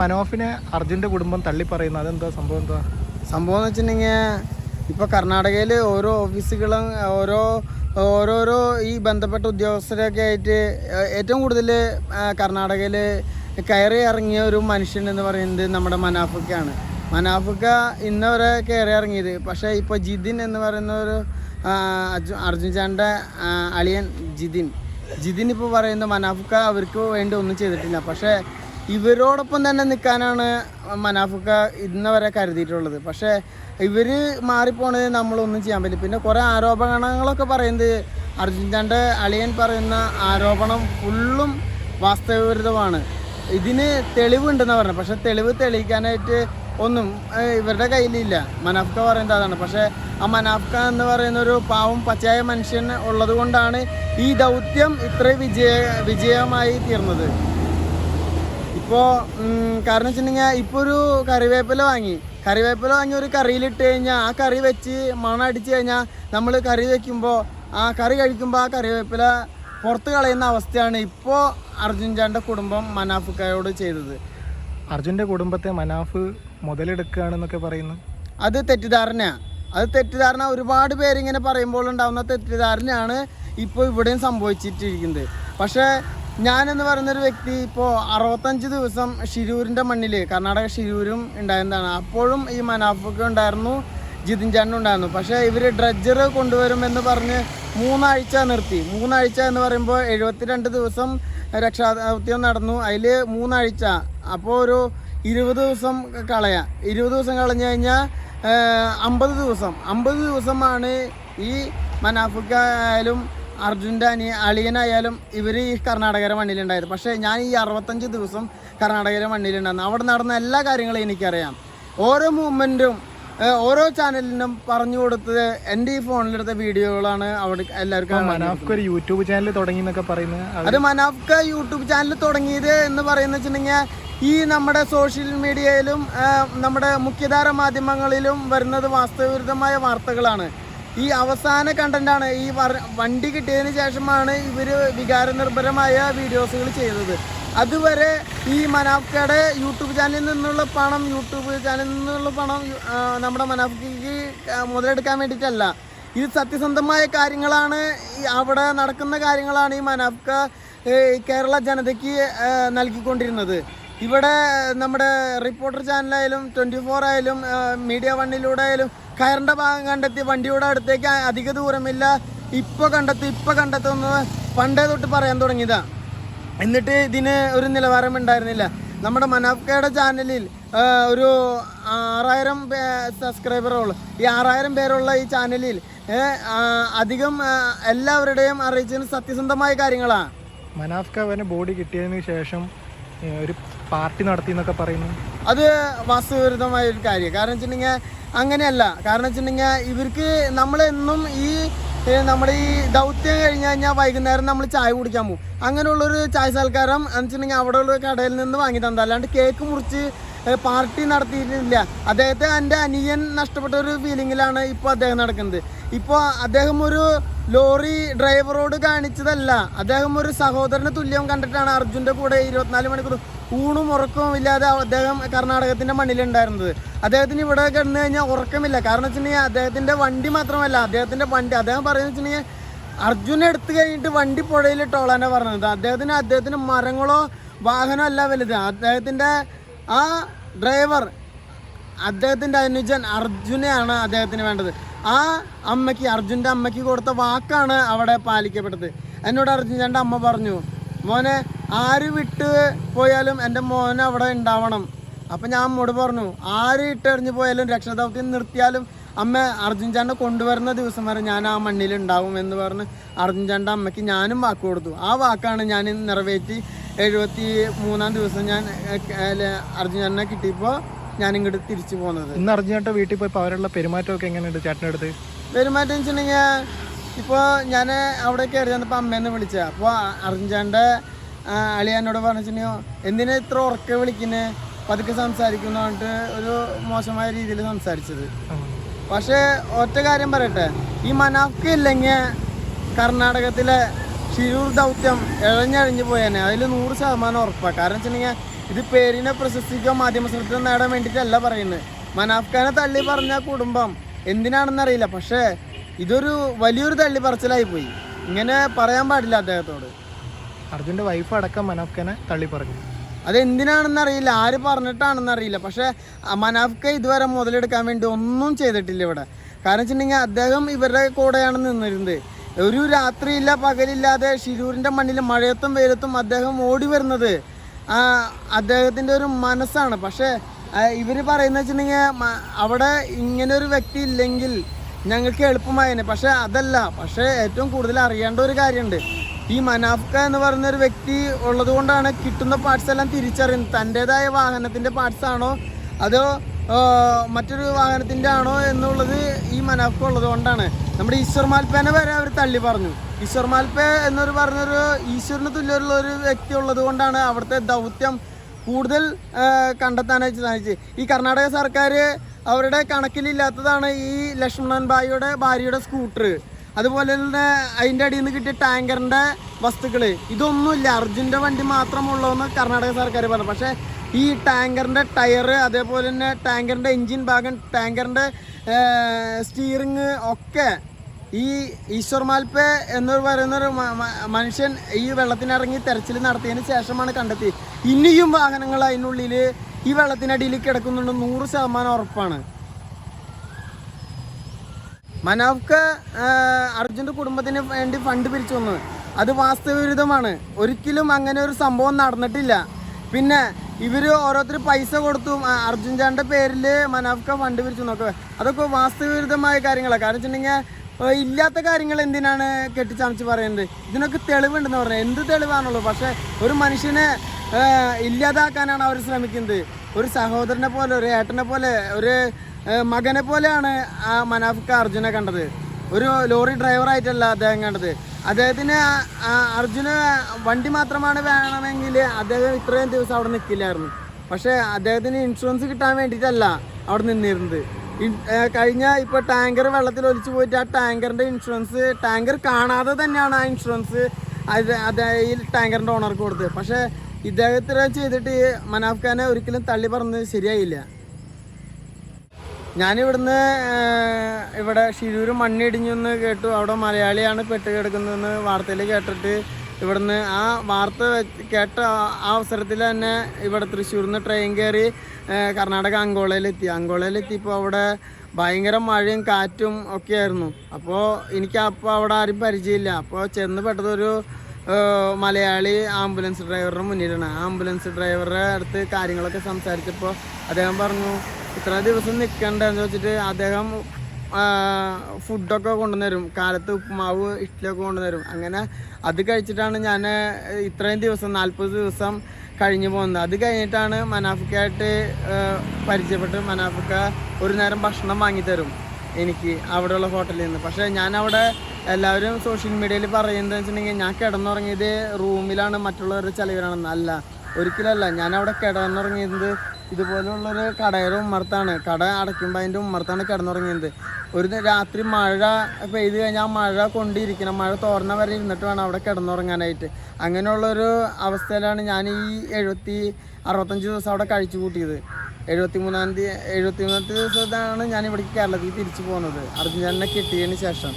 മനോഫിനെ അർജുന്റെ കുടുംബം തള്ളി പറയുന്നു അതെന്താ സംഭവം എന്താ? സംഭവം എന്ന് വെച്ചിട്ടുണ്ടെങ്കിൽ ഇപ്പോൾ കർണാടകയിൽ ഓരോ ഓഫീസുകളും ഓരോ ഓരോരോ ഈ ബന്ധപ്പെട്ട ഉദ്യോഗസ്ഥരൊക്കെ ആയിട്ട് ഏറ്റവും കൂടുതൽ കർണാടകയിൽ കയറി ഇറങ്ങിയ ഒരു മനുഷ്യൻ എന്ന് പറയുന്നത് നമ്മുടെ മനാഫുക്കാണ് മനാഫുക്ക ഇന്നവരെ കയറി ഇറങ്ങിയത്. പക്ഷേ ഇപ്പോൾ ജിതിൻ എന്ന് പറയുന്ന ഒരു അർജുൻ ചാന്റെ അളിയൻ ജിതിൻ. ജിതിൻ ഇപ്പോൾ പറയുന്നത് മനാഫുക്ക അവർക്ക് വേണ്ടി ഒന്നും ചെയ്തിട്ടില്ല. പക്ഷേ ഇവരോടൊപ്പം തന്നെ നിൽക്കാനാണ് മനാഫുക്ക ഇന്ന് വരെ കരുതിയിട്ടുള്ളത്. പക്ഷേ ഇവർ മാറിപ്പോണത് നമ്മളൊന്നും ചെയ്യാൻ പറ്റില്ല. പിന്നെ കുറേ ആരോപണങ്ങളൊക്കെ പറയുന്നത് അർജുൻ അളിയൻ പറയുന്ന ആരോപണം ഫുള്ളും വാസ്തവവിരുദ്ധമാണ്. ഇതിന് തെളിവുണ്ടെന്ന് പറഞ്ഞു പക്ഷെ തെളിവ് തെളിയിക്കാനായിട്ട് ഒന്നും ഇവരുടെ കയ്യിലില്ല. മനാഫ്ക പറയുന്നത് അതാണ്. പക്ഷേ ആ മനാഫ്ക എന്ന് പറയുന്ന ഒരു പാവം പച്ചയായ മനുഷ്യൻ ഉള്ളത് കൊണ്ടാണ് ഈ ദൗത്യം ഇത്ര വിജയ വിജയമായി തീർന്നത്. ഇപ്പോൾ കാരണം വെച്ചിട്ടുണ്ടെങ്കിൽ ഇപ്പോൾ ഒരു കറിവേപ്പില വാങ്ങി. കറിവേപ്പില വാങ്ങി ഒരു കറിയിലിട്ട് കഴിഞ്ഞാൽ ആ കറി വെച്ച് മണം അടിച്ച് കഴിഞ്ഞാൽ നമ്മൾ കറി വെക്കുമ്പോൾ ആ കറി കഴിക്കുമ്പോൾ ആ കറിവേപ്പില പുറത്ത് കളയുന്ന അവസ്ഥയാണ് ഇപ്പോൾ അർജുൻ ചാന്റെ കുടുംബം മനാഫുക്കായോട് ചെയ്തത്. അർജുന്റെ കുടുംബത്തെ മനാഫ് മുതലെടുക്കുകയാണെന്നൊക്കെ പറയുന്നു. അത് തെറ്റിദ്ധാരണയാണ് അത് തെറ്റിദ്ധാരണ ഒരുപാട് പേരിങ്ങനെ പറയുമ്പോൾ ഉണ്ടാകുന്ന തെറ്റിദ്ധാരണയാണ് ഇപ്പോൾ ഇവിടെയും സംഭവിച്ചിട്ടിരിക്കുന്നത്. പക്ഷേ ഞാനെന്ന് പറയുന്നൊരു വ്യക്തി ഇപ്പോൾ അറുപത്തഞ്ച് ദിവസം ഷിരൂരിന്റെ മണ്ണിൽ കർണാടക ഷിരൂരും ഉണ്ടായിരുന്നതാണ്. അപ്പോഴും ഈ മനാഫൊക്കെ ഉണ്ടായിരുന്നു ജിതിൻ ചാണ്ടും ഉണ്ടായിരുന്നു. പക്ഷേ ഇവർ ഡ്രഡ്ജർ കൊണ്ടുവരുമെന്ന് പറഞ്ഞ് മൂന്നാഴ്ച നിർത്തി. മൂന്നാഴ്ച എന്ന് പറയുമ്പോൾ എഴുപത്തിരണ്ട് ദിവസം രക്ഷാദൗത്യം നടന്നു. അതിൽ മൂന്നാഴ്ച. അപ്പോൾ ഒരു ഇരുപത് ദിവസം കളയാം. ഇരുപത് ദിവസം കളഞ്ഞു കഴിഞ്ഞാൽ അമ്പത് ദിവസം. അമ്പത് ദിവസമാണ് ഈ മനാഫുക്ക ആയാലും അർജുന്റെ അനി അളിയനായാലും ഇവർ ഈ കർണാടകയുടെ മണ്ണിലുണ്ടായിരുന്നു. പക്ഷേ ഞാൻ ഈ അറുപത്തഞ്ച് ദിവസം കർണാടകരെ മണ്ണിലുണ്ടായിരുന്നു. അവിടെ നടന്ന എല്ലാ കാര്യങ്ങളും എനിക്കറിയാം. ഓരോ മൂവ്മെന്റും ഓരോ ചാനലിനും പറഞ്ഞു കൊടുത്തത് എന്റെ ഈ ഫോണിലെടുത്ത വീഡിയോകളാണ് അവിടെ എല്ലാവർക്കും ഒരു യൂട്യൂബ് ചാനൽ തുടങ്ങി എന്നൊക്കെ പറയുന്നത് അത് അത് മനാഫ്ക യൂട്യൂബ് ചാനൽ തുടങ്ങിയത് എന്ന് പറയുന്ന വെച്ചിട്ടുണ്ടെങ്കിൽ ഈ നമ്മുടെ സോഷ്യൽ മീഡിയയിലും നമ്മുടെ മുഖ്യധാര മാധ്യമങ്ങളിലും വരുന്നത് വാസ്തവവിരുദ്ധമായ വാർത്തകളാണ്. ഈ അവസാന കണ്ടന്റാണ് ഈ വണ്ടി കിട്ടിയതിന് ശേഷമാണ് ഇവർ വികാരനിർഭരമായ വീഡിയോസുകൾ ചെയ്തത്. അതുവരെ ഈ മനാഫ്കയുടെ യൂട്യൂബ് ചാനലിൽ നിന്നുള്ള പണം യൂട്യൂബ് ചാനലിൽ നിന്നുള്ള പണം നമ്മുടെ മനാഫ്കയ്ക്ക് മുതലെടുക്കാൻ വേണ്ടിയിട്ടല്ല. ഇത് സത്യസന്ധമായ കാര്യങ്ങളാണ്. അവിടെ നടക്കുന്ന കാര്യങ്ങളാണ് ഈ മനാഫ്ക കേരള ജനതയ്ക്ക് നൽകിക്കൊണ്ടിരുന്നത്. ഇവിടെ നമ്മുടെ റിപ്പോർട്ടർ ചാനലായാലും ട്വന്റി ഫോർ ആയാലും മീഡിയ വണ്ണിലൂടെ ആയാലും കയറിന്റെ ഭാഗം കണ്ടെത്തി വണ്ടിയുടെ അടുത്തേക്ക് അധിക ദൂരമില്ല. ഇപ്പോൾ കണ്ടെത്തി ഇപ്പോൾ കണ്ടെത്തുന്നത് പണ്ടേ തൊട്ട് പറയാൻ തുടങ്ങിയതാണ് എന്നിട്ട് ഇതിന് ഒരു നിലവാരം ഉണ്ടായിരുന്നില്ല. നമ്മുടെ മനാഫ്കയുടെ ചാനലിൽ ഒരു ആറായിരം സബ്സ്ക്രൈബറുള്ള ഈ ആറായിരം പേരുള്ള ഈ ചാനലിൽ അധികം എല്ലാവരുടെയും അറിയിച്ചതിന് സത്യസന്ധമായ കാര്യങ്ങളാണ് മനാഫ്ക അവന് ബോഡി കിട്ടിയതിന് ശേഷം ഒരു പാർട്ടി നടത്തി എന്നൊക്കെ പറയുന്നു. അത് വാസ്തുവിരുദ്ധമായ ഒരു കാര്യം. കാരണം വെച്ചിട്ടുണ്ടെങ്കിൽ അങ്ങനെയല്ല. കാരണം വെച്ചിട്ടുണ്ടെങ്കിൽ ഇവർക്ക് നമ്മളെന്നും ഈ നമ്മുടെ ഈ ദൗത്യം കഴിഞ്ഞ് കഴിഞ്ഞാൽ വൈകുന്നേരം നമ്മൾ ചായ കുടിക്കാൻ പോകും. അങ്ങനെയുള്ളൊരു ചായ സൽക്കാരം എന്ന് വെച്ചിട്ടുണ്ടെങ്കിൽ അവിടെയുള്ള കടയിൽ നിന്ന് വാങ്ങി തന്നത്. അല്ലാണ്ട് കേക്ക് മുറിച്ച് പാർട്ടി നടത്തിയിട്ടില്ല. അദ്ദേഹത്തെ എന്റെ അനിയൻ നഷ്ടപ്പെട്ട ഒരു ഫീലിങ്ങിലാണ് ഇപ്പോൾ അദ്ദേഹം നടക്കുന്നത്. ഇപ്പോൾ അദ്ദേഹം ഒരു ലോറി ഡ്രൈവറോട് കാണിച്ചതല്ല. അദ്ദേഹം ഒരു സഹോദരന് തുല്യം കണ്ടിട്ടാണ് അർജുന്റെ കൂടെ ഇരുപത്തിനാല് മണിക്കൂർ ഊണും ഉറക്കവും ഇല്ലാതെ അദ്ദേഹം കർണാടകത്തിന്റെ മണ്ണിലുണ്ടായിരുന്നത്. അദ്ദേഹത്തിന് ഇവിടെ കിടന്നു കഴിഞ്ഞാൽ ഉറക്കമില്ല. കാരണം വെച്ചിട്ടുണ്ടെങ്കിൽ അദ്ദേഹത്തിന്റെ വണ്ടി മാത്രമല്ല അദ്ദേഹത്തിന്റെ വണ്ടി അദ്ദേഹം പറയുന്നത് വെച്ചിട്ടുണ്ടെങ്കിൽ അർജുനെ എടുത്തു കഴിഞ്ഞിട്ട് വണ്ടി പുഴയിൽ പറഞ്ഞത്. അദ്ദേഹത്തിന് അദ്ദേഹത്തിന് മരങ്ങളോ വാഹനമല്ല വലുത്. അദ്ദേഹത്തിന്റെ ആ ഡ്രൈവർ അദ്ദേഹത്തിന്റെ അനുജൻ അർജുനെയാണ് അദ്ദേഹത്തിന് വേണ്ടത്. ആ അമ്മയ്ക്ക് അർജുന്റെ അമ്മയ്ക്ക് കൊടുത്ത വാക്കാണ് അവിടെ പാലിക്കപ്പെട്ടത്. എന്നോട് അർജുന്റെ അമ്മ പറഞ്ഞു മോനെ ആര് വിട്ട് പോയാലും എന്റെ മോനെ അവിടെ ഉണ്ടാവണം. അപ്പം ഞാൻ അമ്മോട് പറഞ്ഞു ആര് ഇട്ടെറിഞ്ഞു പോയാലും രക്ഷാദൗത്യം നിർത്തിയാലും അമ്മ അർജുൻ ചാണ്ട കൊണ്ടുവരുന്ന ദിവസം വരെ ഞാൻ ആ മണ്ണിൽ ഉണ്ടാവും. എന്ന് പറഞ്ഞ് അർജുൻ ചാണ്ട അമ്മയ്ക്ക് ഞാനും വാക്ക് കൊടുത്തു. ആ വാക്കാണ് ഞാൻ നിറവേറ്റി എഴുപത്തി മൂന്നാം ദിവസം ഞാൻ അർജുനനെ കിട്ടിയപ്പോ കിട്ടിയപ്പോൾ ഞാൻ ഇങ്ങോട്ട് തിരിച്ചു പോകുന്നത് ഇന്ന് അർജുനേട്ട വീട്ടിൽ പോയപ്പോൾ അവരുള്ള പെരുമാറ്റമൊക്കെ എങ്ങനെയുണ്ട് ചേട്ടന്റെ അടുത്ത് പെരുമാറ്റം വെച്ചിട്ടുണ്ടെങ്കിൽ ഇപ്പോൾ ഞാൻ അവിടെ കയറി വന്നപ്പോൾ അമ്മേന്ന് വിളിച്ച അപ്പോൾ അർജുന്റെ അളിയാനോട് പറഞ്ഞിട്ടുണ്ടെങ്കിൽ എന്തിനാ ഇത്ര ഉറക്കെ വിളിക്കുന്നത് പതുക്കെ സംസാരിക്കുന്നു പറഞ്ഞിട്ട് ഒരു മോശമായ രീതിയിൽ സംസാരിച്ചത്. പക്ഷേ ഒറ്റ കാര്യം പറയട്ടെ. ഈ മനാഫ്ക ഇല്ലെങ്കിൽ കർണാടകത്തിലെ ഷിരൂർ ദൗത്യം ഇഴഞ്ഞഴിഞ്ഞു പോയേനെ. അതിൽ നൂറ് ശതമാനം ഉറപ്പാണ് കാരണം വെച്ചിട്ടുണ്ടെങ്കിൽ ഇത് പേരിനെ പ്രശസ്തിക്കോ മാധ്യമ ശ്രദ്ധ നേടാൻ വേണ്ടിയിട്ടല്ല പറയുന്നത്. മനാഫ്ഖാനെ തള്ളി പറഞ്ഞ കുടുംബം എന്തിനാണെന്ന് അറിയില്ല. പക്ഷേ ഇതൊരു വലിയൊരു തള്ളി പറച്ചിലായി പോയി. ഇങ്ങനെ പറയാൻ പാടില്ല അദ്ദേഹത്തോട്. അർജുന്റെ വൈഫ് അടക്കം മനാഫ്ഖാനെ തള്ളി പറഞ്ഞു. അതെന്തിനാണെന്ന് അറിയില്ല. ആര് പറഞ്ഞിട്ടാണെന്ന് അറിയില്ല. പക്ഷേ മനാഫ്ക ഇതുവരെ മുതലെടുക്കാൻ വേണ്ടി ഒന്നും ചെയ്തിട്ടില്ല ഇവിടെ. കാരണം വെച്ചിട്ടുണ്ടെങ്കിൽ അദ്ദേഹം ഇവരുടെ കൂടെയാണ് നിന്നിരുന്നത്. ഒരു രാത്രിയില്ല പകലില്ലാതെ ഷിരൂരിന്റെ മണ്ണിൽ മഴയത്തും വെയിലത്തും അദ്ദേഹം ഓടി വരുന്നത് ആ, അദ്ദേഹത്തിന്റെ ഒരു മനസ്സാണ്. പക്ഷേ ഇവർ പറയുന്ന വെച്ചിട്ടുണ്ടെങ്കിൽ അവിടെ ഇങ്ങനെ ഒരു വ്യക്തി ഇല്ലെങ്കിൽ ഞങ്ങൾക്ക് എളുപ്പമായേനെ. പക്ഷേ അതല്ല. പക്ഷേ ഏറ്റവും കൂടുതൽ അറിയേണ്ട ഒരു കാര്യമുണ്ട്. ഈ മനാഫ്ക എന്ന് പറയുന്ന ഒരു വ്യക്തി ഉള്ളത് കൊണ്ടാണ് കിട്ടുന്ന പാർട്സ് എല്ലാം തിരിച്ചറിയുന്നത്. തന്റെതായ വാഹനത്തിന്റെ പാർട്സ് ആണോ? അതോ മറ്റൊരു വാഹനത്തിന്റെ ആണോ എന്നുള്ളത് ഈ മനാഫ് ഉള്ളത് കൊണ്ടാണ് നമ്മുടെ ഈശ്വർ മാൽപ്പേനെ വരെ അവർ തള്ളി പറഞ്ഞു. ഈശ്വർ മാൽപ്പേ എന്നൊരു പറഞ്ഞൊരു ഈശ്വരന് തുല്യമുള്ള ഒരു വ്യക്തി ഉള്ളത് കൊണ്ടാണ് അവിടുത്തെ ദൗത്യം കൂടുതൽ കണ്ടെത്താനായിട്ട് സാധിച്ചത്. ഈ കർണാടക സർക്കാർ അവരുടെ കണക്കിലില്ലാത്തതാണ് ഈ ലക്ഷ്മണൻ ഭായിയുടെ ഭാര്യയുടെ സ്കൂട്ടർ. അതുപോലെ തന്നെ അതിന്റെ അടിയിൽ നിന്ന് കിട്ടിയ ടാങ്കറിന്റെ വസ്തുക്കൾ ഇതൊന്നുമില്ല. അർജുന്റെ വണ്ടി മാത്രമുള്ളതെന്ന് കർണാടക സർക്കാർ പറഞ്ഞു. പക്ഷേ ഈ ടാങ്കറിന്റെ ടയർ അതേപോലെ തന്നെ ടാങ്കറിന്റെ എൻജിൻ ഭാഗം ടാങ്കറിന്റെ സ്റ്റീറിങ് ഒക്കെ ഈ ഈശ്വർ മാൽപ്പെ എന്ന് പറയുന്ന ഒരു മ- മ- മനുഷ്യൻ ഈ വെള്ളത്തിനിറങ്ങി തെരച്ചിൽ നടത്തിയതിന് ശേഷമാണ് കണ്ടെത്തി. ഇനിയും വാഹനങ്ങൾ അതിനുള്ളിൽ ഈ വെള്ളത്തിനടിയിൽ കിടക്കുന്നുണ്ട് നൂറ് ശതമാനം ഉറപ്പാണ്. മനാഫ്ക്ക് അർജുന്റെ കുടുംബത്തിന് വേണ്ടി ഫണ്ട് പിരിച്ചു വന്നു അത് വാസ്തവവിരുദ്ധമാണ്. ഒരിക്കലും അങ്ങനെ ഒരു സംഭവം നടന്നിട്ടില്ല. പിന്നെ ഇവർ ഓരോരുത്തർ പൈസ കൊടുത്തു അർജുൻ ചാന്റെ പേരിൽ മനാഫ്ക ഫണ്ട് പിരിച്ചു നോക്കുക അതൊക്കെ വാസ്തുവിരുദ്ധമായ കാര്യങ്ങളാണ്. കാരണം വെച്ചിട്ടുണ്ടെങ്കിൽ ഇല്ലാത്ത കാര്യങ്ങൾ എന്തിനാണ് കെട്ടിച്ചമച്ച് പറയുന്നത് ഇതിനൊക്കെ തെളിവുണ്ടെന്ന് പറഞ്ഞത് എന്ത് തെളിവാണുള്ളൂ പക്ഷെ ഒരു മനുഷ്യനെ ഇല്ലാതാക്കാനാണ് അവർ ശ്രമിക്കുന്നത്. ഒരു സഹോദരനെ പോലെ ഒരു ഏട്ടനെ പോലെ ഒരു മകനെ പോലെയാണ് ആ മനാഫ്ക അർജുനെ കണ്ടത്. ഒരു ലോറി ഡ്രൈവറായിട്ടല്ല അദ്ദേഹം കണ്ടത്. അദ്ദേഹത്തിന് അർജുന് വണ്ടി മാത്രമാണ് വേണമെങ്കിൽ അദ്ദേഹം ഇത്രയും ദിവസം അവിടെ നിൽക്കില്ലായിരുന്നു പക്ഷേ അദ്ദേഹത്തിന് ഇൻഷുറൻസ് കിട്ടാൻ വേണ്ടിയിട്ടല്ല അവിടെ നിന്നിരുന്നത്. കഴിഞ്ഞ ഇപ്പോൾ ടാങ്കർ വെള്ളത്തിൽ ഒലിച്ചു പോയിട്ട് ആ ടാങ്കറിന്റെ ഇൻഷുറൻസ് ടാങ്കർ കാണാതെ തന്നെയാണ് ആ ഇൻഷുറൻസ് അത് ഈ ടാങ്കറിന്റെ ഓണർക്ക് കൊടുത്തത്. പക്ഷേ ഇദ്ദേഹത്തിന് ചെയ്തിട്ട് മനാഫ് ഖാനെ ഒരിക്കലും തള്ളി പറഞ്ഞത് ശരിയായില്ല. ഞാനിവിടുന്ന് ഇവിടെ ഷിരൂർ മണ്ണിടിഞ്ഞു എന്ന് കേട്ടു. അവിടെ മലയാളിയാണ് പെട്ട് കിടക്കുന്നതെന്ന് വാർത്തയിൽ കേട്ടിട്ട് ഇവിടുന്ന് ആ വാർത്ത കേട്ട ആ- അവസരത്തിൽ തന്നെ ഇവിടെ തൃശ്ശൂരിൽ നിന്ന് ട്രെയിൻ കയറി കർണാടക അങ്കോളയിലെത്തി. അങ്കോളയിലെത്തിയപ്പോൾ അവിടെ ഭയങ്കര മഴയും കാറ്റും ഒക്കെ ആയിരുന്നു അപ്പോൾ എനിക്ക് അപ്പോൾ അവിടെ ആരും പരിചയമില്ല. അപ്പോൾ ചെന്ന് പെട്ടതൊരു മലയാളി ആംബുലൻസ് ഡ്രൈവറുടെ മുന്നിലാണ്. ആ ആംബുലൻസ് ഡ്രൈവറുടെ അടുത്ത് കാര്യങ്ങളൊക്കെ സംസാരിച്ചപ്പോൾ അദ്ദേഹം പറഞ്ഞു ഇത്ര ദിവസം നിൽക്കണ്ടെന്ന് വെച്ചിട്ട് അദ്ദേഹം ഫുഡൊക്കെ കൊണ്ടുവന്നരും. കാലത്ത് ഉപ്പുമാവ് ഇഡ്ഡലിയൊക്കെ കൊണ്ടുവന്നരും. അങ്ങനെ അത് കഴിച്ചിട്ടാണ് ഞാൻ ഇത്രയും ദിവസം നാൽപ്പത് ദിവസം കഴിഞ്ഞു പോകുന്നത്. അത് കഴിഞ്ഞിട്ടാണ് മനാഫിക്കായിട്ട് പരിചയപ്പെട്ട് മനാഫിക്ക ഒരു നേരം ഭക്ഷണം വാങ്ങിത്തരും എനിക്ക് അവിടെയുള്ള ഹോട്ടലിൽ നിന്ന്. പക്ഷേ ഞാൻ അവിടെ എല്ലാവരും സോഷ്യൽ മീഡിയയിൽ പറയുന്നത് വെച്ചിട്ടുണ്ടെങ്കിൽ ഞാൻ കിടന്നുറങ്ങിയത് റൂമിലാണ് മറ്റുള്ളവരുടെ ചെലവിലാണെന്ന്. അല്ല ഒരിക്കലല്ല ഞാൻ അവിടെ കിടന്നുറങ്ങിയത് ഇതുപോലുള്ളൊരു കടയുടെ ഉമ്മർത്താണ് കട അടയ്ക്കുമ്പോൾ അതിന്റെ ഉമ്മർത്താണ് കിടന്നുറങ്ങിയത്. ഒരു രാത്രി മഴ പെയ്ത് കഴിഞ്ഞാൽ മഴ കൊണ്ടിരിക്കണം. മഴ തോർന്ന വരെ ഇരുന്നിട്ട് വേണം അവിടെ കിടന്നുറങ്ങാനായിട്ട്. അങ്ങനെയുള്ളൊരു അവസ്ഥയിലാണ് ഞാൻ ഈ എഴുപത്തി അറുപത്തഞ്ച് ദിവസം അവിടെ കഴിച്ചു കൂട്ടിയത്. എഴുപത്തി മൂന്നാം തീയതി എഴുപത്തി മൂന്നാമത്തെ ദിവസത്താണ് ഞാൻ ഇവിടേക്ക് കേരളത്തിൽ തിരിച്ചു പോകുന്നത് അർജുനെ കിട്ടിയതിന് ശേഷം.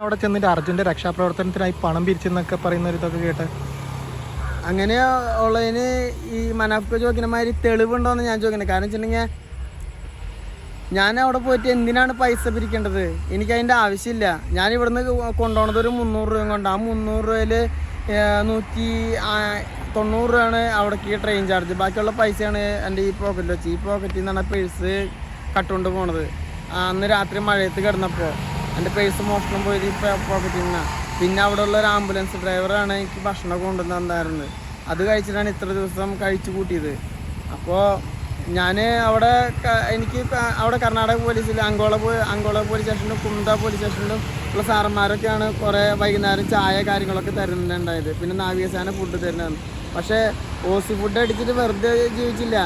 അവിടെ ചെന്നിട്ട് അർജുന്റെ രക്ഷാപ്രവർത്തനത്തിനായി പണം പിരിച്ചെന്നൊക്കെ പറയുന്ന ഒരു ഇതൊക്കെ കേട്ട് അങ്ങനെ ഉള്ളതിന് ഈ മനാഫ്ക ചോദിക്കുന്ന മാതിരി തെളിവുണ്ടോയെന്ന് ഞാൻ ചോദിക്കുന്നത് കാരണം വെച്ചിട്ടുണ്ടെങ്കിൽ ഞാൻ അവിടെ പോയിട്ട് എന്തിനാണ് പൈസ പിരിക്കേണ്ടത്? എനിക്ക് അതിന്റെ ആവശ്യമില്ല. ഞാൻ ഇവിടുന്ന് കൊണ്ടുപോകുന്നത് ഒരു മുന്നൂറ് രൂപ കൊണ്ട്. ആ മുന്നൂറ് രൂപയിൽ നൂറ്റി തൊണ്ണൂറ് രൂപയാണ് അവിടേക്ക് ട്രെയിൻ ചാർജ് ബാക്കിയുള്ള പൈസയാണ് എന്റെ ഈ പോക്കറ്റിൽ വെച്ച് ഈ പോക്കറ്റിൽ നിന്നാണ് പേഴ്സ് കട്ടുകൊണ്ട് പോണത്. അന്ന് രാത്രി മഴയത്ത് കിടന്നപ്പോൾ എന്റെ പേഴ്സ് മോഷണം പോയത് ഈ പോക്കറ്റിൽ നിന്നാണ് പിന്നെ അവിടെ ഉള്ള ഒരു ആംബുലൻസ് ഡ്രൈവറാണ് എനിക്ക് ഭക്ഷണം കൊണ്ടുവന്ന് തന്നായിരുന്നത്. അത് കഴിച്ചിട്ടാണ് ഇത്ര ദിവസം കഴിച്ചു കൂട്ടിയത്. അപ്പോൾ ഞാൻ അവിടെ എനിക്ക് അവിടെ കർണാടക പോലീസിൽ അങ്കോള അങ്കോള പോലീസ് സ്റ്റേഷനിലും കുന്ത പോലീസ് സ്റ്റേഷനിലും ഉള്ള സാറന്മാരൊക്കെയാണ് കുറേ വൈകുന്നേരം ചായ കാര്യങ്ങളൊക്കെ തരുന്നുണ്ടായത്. പിന്നെ നാവികസേന ഫുഡ് തരുന്നതാണ്. പക്ഷേ ഓസി ഫുഡ് അടിച്ചിട്ട് വെറുതെ ജീവിച്ചില്ല.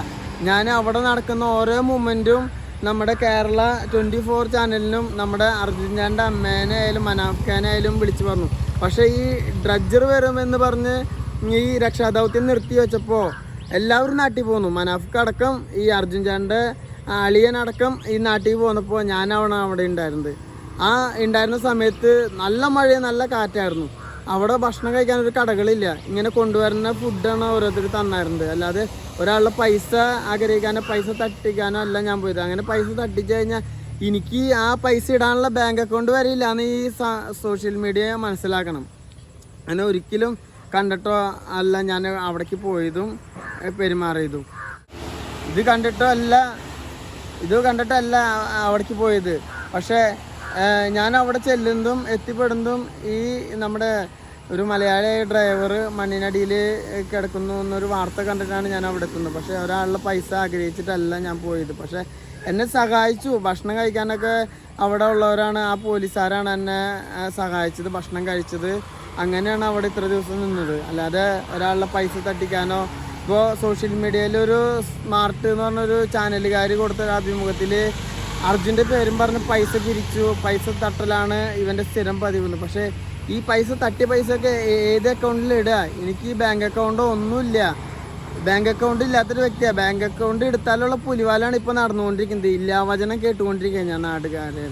ഞാൻ അവിടെ നടക്കുന്ന ഓരോ മൂമെന്റും നമ്മുടെ കേരള ട്വന്റി ഫോർ ചാനലിനും നമ്മുടെ അർജുന്റെ അമ്മേനെ ആയാലും മനാഫ് ഖാനെ ആയാലും വിളിച്ചു പറഞ്ഞു. പക്ഷേ ഈ ഡ്രഡ്ജർ വരുമെന്ന് പറഞ്ഞ് ഈ രക്ഷാദൗത്യം നിർത്തി വെച്ചപ്പോൾ എല്ലാവരും നാട്ടിൽ പോന്നു. മനാഫ്ക്ക് അടക്കം ഈ അർജുൻ അളിയനടക്കം ഈ നാട്ടിൽ പോന്നപ്പോൾ ഞാനാവണം അവിടെ ഉണ്ടായിരുന്നത്. ആ ഉണ്ടായിരുന്ന സമയത്ത് നല്ല മഴയും നല്ല കാറ്റായിരുന്നു. അവിടെ ഭക്ഷണം കഴിക്കാൻ ഒരു കടകളില്ല. ഇങ്ങനെ കൊണ്ടുവരുന്ന ഫുഡാണ് ഓരോരുത്തർ തന്നായിരുന്നത്. അല്ലാതെ ഒരാളുടെ പൈസ ആഗ്രഹിക്കാനോ പൈസ തട്ടിക്കാനോ അല്ല ഞാൻ പോയത്. അങ്ങനെ പൈസ തട്ടിച്ചു കഴിഞ്ഞാൽ എനിക്ക് ആ പൈസ ഇടാനുള്ള ബാങ്ക് അക്കൗണ്ട് വരില്ല എന്ന് ഈ സോഷ്യൽ മീഡിയ മനസ്സിലാക്കണം. അങ്ങനെ ഒരിക്കലും കണ്ടിട്ടോ അല്ല ഞാൻ അവിടേക്ക് പോയതും പെരുമാറിയതും. ഇത് കണ്ടിട്ടോ അല്ല ഇത് കണ്ടിട്ടല്ല അവിടേക്ക് പോയത്. പക്ഷേ ഞാൻ അവിടെ ചെല്ലുന്നതും എത്തിപ്പെടുന്നതും ഈ നമ്മുടെ ഒരു മലയാളി ഡ്രൈവർ മണ്ണിനടിയിൽ കിടക്കുന്നു എന്നൊരു വാർത്ത കണ്ടിട്ടാണ് ഞാൻ അവിടെ എത്തുന്നത്. പക്ഷേ ഒരാളുടെ പൈസ ആഗ്രഹിച്ചിട്ടല്ല ഞാൻ പോയത്. പക്ഷേ എന്നെ സഹായിച്ചു. ഭക്ഷണം കഴിക്കാനൊക്കെ അവിടെ ഉള്ളവരാണ്. ആ പോലീസുകാരാണ് എന്നെ സഹായിച്ചത് ഭക്ഷണം കഴിച്ചത്. അങ്ങനെയാണ് അവിടെ ഇത്ര ദിവസം നിന്നത്. അല്ലാതെ ഒരാളുടെ പൈസ തട്ടിക്കാനോ ഇപ്പോൾ സോഷ്യൽ മീഡിയയിൽ ഒരു സ്മാർട്ട് എന്ന് പറഞ്ഞൊരു ചാനലുകാർ കൊടുത്ത ഒരു അഭിമുഖത്തിൽ അർജുന്റെ പേരും പറഞ്ഞ് പൈസ പിരിച്ചു പൈസ തട്ടലാണ് ഇവന്റെ സ്ഥിരം പതിവ് പക്ഷേ ഈ പൈസ തട്ടി പൈസ ഒക്കെ ഏത് അക്കൗണ്ടിൽ ഇടുക എനിക്ക് ഈ ബാങ്ക് അക്കൗണ്ടോ ഒന്നുമില്ല. ബാങ്ക് അക്കൗണ്ട് ഇല്ലാത്തൊരു വ്യക്തിയാണ് ബാങ്ക് അക്കൗണ്ട് എടുത്താലുള്ള പുലിവാലാണ് ഇപ്പോൾ നടന്നുകൊണ്ടിരിക്കുന്നത്. ഇല്ലാവചനം കേട്ടുകൊണ്ടിരിക്കുക ഞാൻ നാട്ടുകാരുടെ